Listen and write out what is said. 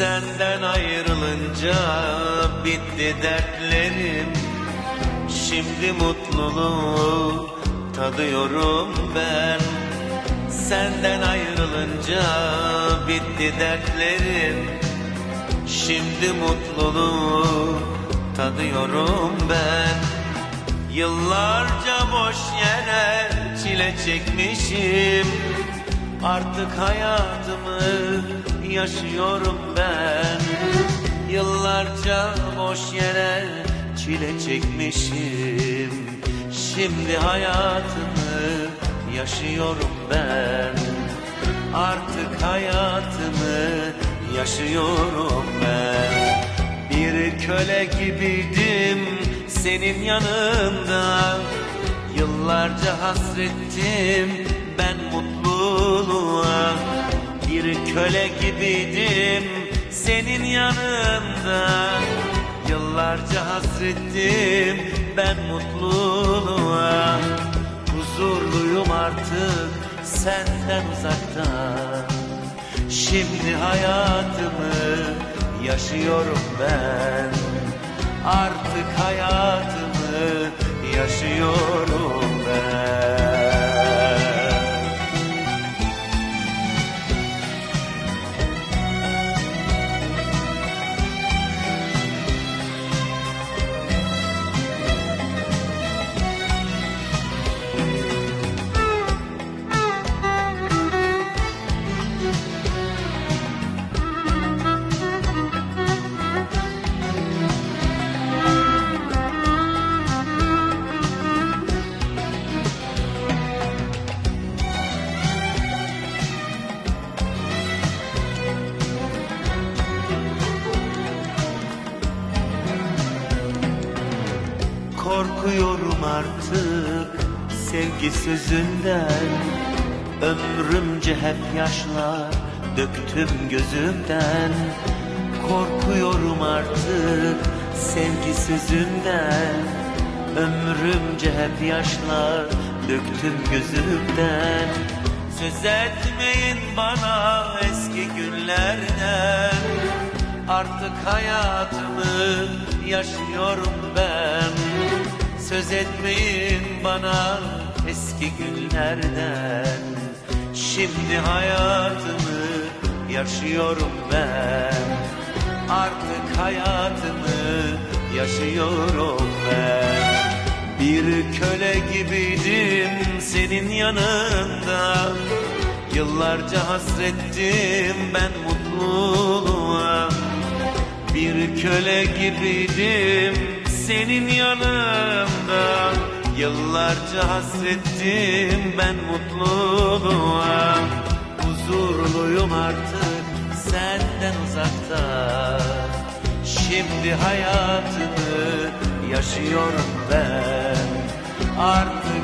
Senden ayrılınca bitti dertlerim. Şimdi mutluluğu tadıyorum ben. Senden ayrılınca bitti dertlerim. Şimdi mutluluğu tadıyorum ben. Yıllarca boş yere çile çekmişim. Artık hayatımı yaşıyorum ben. Yıllarca boş yere çile çekmişim. Şimdi hayatımı yaşıyorum ben. Artık hayatımı yaşıyorum ben. Bir köle gibiydim senin yanında. Yıllarca hasrettim ben mutluluğa Bir köle gibiydim senin yanında. Yıllarca hasrettim ben mutluluğa. Huzurluyum artık senden uzakta Şimdi hayatımı yaşıyorum ben. Artık hayatımı Korkuyorum artık sevgi sözünden. Ömrümce hep yaşlar döktüm gözümden. Korkuyorum artık sevgi sözünden. Ömrümce hep yaşlar döktüm gözümden. Söz etmeyin bana eski günlerden. Artık hayatımı yaşıyorum ben Söz etmeyin bana eski günlerden. Şimdi hayatımı yaşıyorum ben. Artık hayatımı yaşıyorum ben. Bir köle gibiydim senin yanında. Yıllarca hasrettim ben mutluluğa. Bir köle gibiydim senin yanında. Yıllarca hasrettim ben mutluluğa. Huzurluyum artık senden uzakta. Şimdi hayatımı yaşıyorum ben. Artık